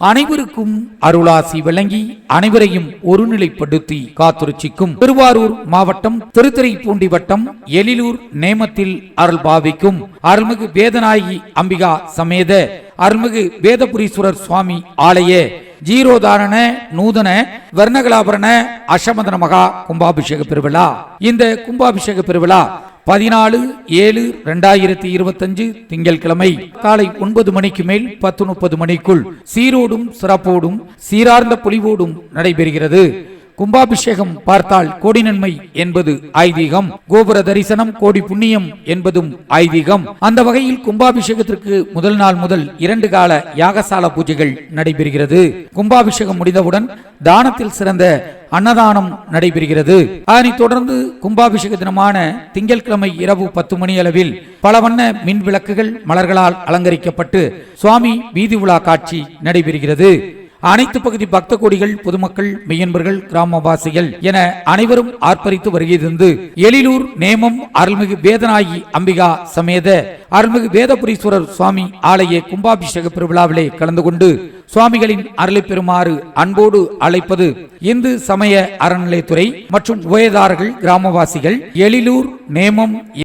அனைவருக்கும் அருளாசி வழங்கி அனைவரையும் ஒருநிலைப்படுத்தி காத்துருச்சிக்கும் திருவாரூர் மாவட்டம் திருத்துறைப்பூண்டி வட்டம் எழிலூர் நேமத்தில் அருள் பாவிக்கும் அருள்மிகு வேதநாயகி அம்பிகா சமேத அருள்மிகு வேதபுரீஸ்வரர் சுவாமி ஆலய ஜீரோதாரண நூதன வர்ணகலாபரண அஷமதன மகா கும்பாபிஷேக பெருவிழா. இந்த கும்பாபிஷேக பெருவிழா பதினாலு ஏழு ரெண்டாயிரத்தி இருபத்தஞ்சு திங்கட்கிழமை காலை ஒன்பது மணிக்கு மேல் பத்து முப்பது மணிக்குள் சீரோடும் சிறப்போடும் சீரார்ந்த பொலிவோடும் நடைபெறுகிறது. கும்பாபிஷேகம் பார்த்தால் கோடி நன்மை என்பது ஐதீகம். கோபுர தரிசனம் கோடி புண்ணியம் என்பதும் ஐதீகம். அந்த வகையில் கும்பாபிஷேகத்திற்கு முதல் நாள் முதல் இரண்டு கால யாகசால பூஜைகள் நடைபெறுகிறது. கும்பாபிஷேகம் முடிந்தவுடன் தானத்தில் சிறந்த அன்னதானம் நடைபெறுகிறது. அதனைத் தொடர்ந்து கும்பாபிஷேக தினமான திங்கட்கிழமை இரவு பத்து மணி அளவில் பல வண்ண மின் விளக்குகள் மலர்களால் அலங்கரிக்கப்பட்டு சுவாமி வீதி உலா காட்சி நடைபெறுகிறது. அனைத்து பகுதி பக்த கோடிகள் பொதுமக்கள் மெய்யன்பர்கள் கிராமவாசிகள் என அனைவரும் ஆர்ப்பரித்து வருகிறது எழிலூர் நேமம் அருள்மிகு வேதநாயகி அம்பிகா சமேத அருள்மிகு வேதபுரீஸ்வரர் சுவாமி ஆலய கும்பாபிஷேக பெருவிழாவிலே கலந்து கொண்டு சுவாமிகளின் அருளை பெறுமாறு அன்போடு அழைப்பது இந்து சமய அறநிலையத்துறை மற்றும் உயதாரர்கள் கிராமவாசிகள் எழிலூர் நேமம்